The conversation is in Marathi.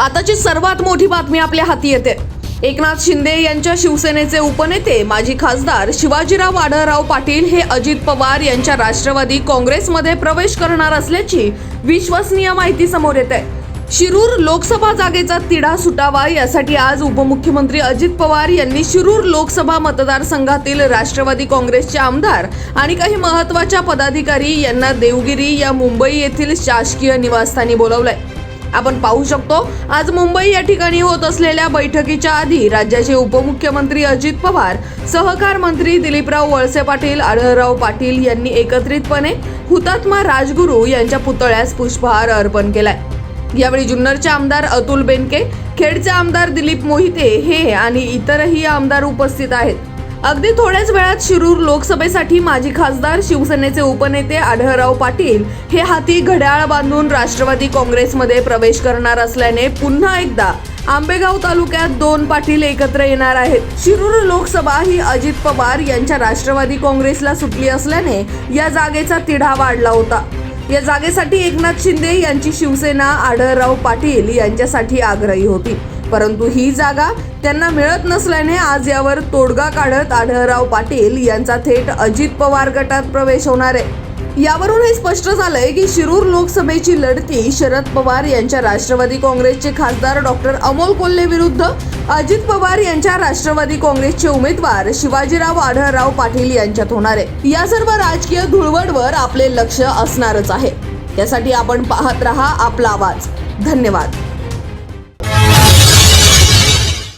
आताची सर्वात मोठी बातमी आपल्या हाती येते. एकनाथ शिंदे यांच्या शिवसेनेचे उपनेते माजी खासदार शिवाजीराव आढळराव पाटील हे अजित पवार यांच्या राष्ट्रवादी काँग्रेसमध्ये प्रवेश करणार असल्याची विश्वसनीय माहिती समोर येत. आहे शिरूर लोकसभा जागेचा तिढा सुटावा यासाठी आज उपमुख्यमंत्री अजित पवार यांनी शिरूर लोकसभा मतदारसंघातील राष्ट्रवादी काँग्रेसचे आमदार आणि काही महत्त्वाच्या पदाधिकारी यांना देवगिरी या मुंबई येथील शासकीय निवासस्थानी बोलवलंय. आपण पाहू शकतो. आज मुंबई या ठिकाणी होत असलेल्या बैठकीच्या आधी राज्याचे उपमुख्यमंत्री अजित पवार सहकार मंत्री दिलीपराव वळसे पाटील आढळराव पाटील यांनी एकत्रितपणे हुतात्मा राजगुरू यांच्या पुतळ्यास पुष्पहार अर्पण केलाय. यावेळी जुन्नरचे आमदार अतुल बेनके खेडचे आमदार दिलीप मोहिते हे आणि इतरही आमदार उपस्थित आहेत. अगदी थोड्याच वेळात शिरूर लोकसभेसाठी माजी खासदार शिवसेनेचे उपनेते आढळराव पाटील हे हाती घड्याळ बांधून राष्ट्रवादी काँग्रेसमध्ये प्रवेश करणार असल्याने पुन्हा एकदा आंबेगाव तालुक्यात दोन पाटील एकत्र येणार आहेत. शिरूर लोकसभा ही अजित पवार यांच्या राष्ट्रवादी काँग्रेसला सुटली असल्याने या जागेचा तिढा वाढला होता. या जागेसाठी एकनाथ शिंदे यांची शिवसेना आढळराव पाटील यांच्यासाठी आग्रही होती. परंतु ही जागा त्यांना मिळत नसल्याने आज यावर तोडगा काढत आढळराव पाटील यांचा थेट अजित पवार गटात प्रवेश होणार आहे. यावरून हे स्पष्ट झालंय की शिरूर लोकसभेची लढती शरद पवार यांच्या राष्ट्रवादी काँग्रेसचे खासदार डॉक्टर अमोल कोल्हे विरुद्ध अजित पवार यांच्या राष्ट्रवादी काँग्रेसचे उमेदवार शिवाजीराव आढळराव पाटील यांच्यात होणार आहे. या सर्व राजकीय धुळवडवर आपले लक्ष असणारच आहे. यासाठी आपण पाहत रहा आपला आवाज. धन्यवाद.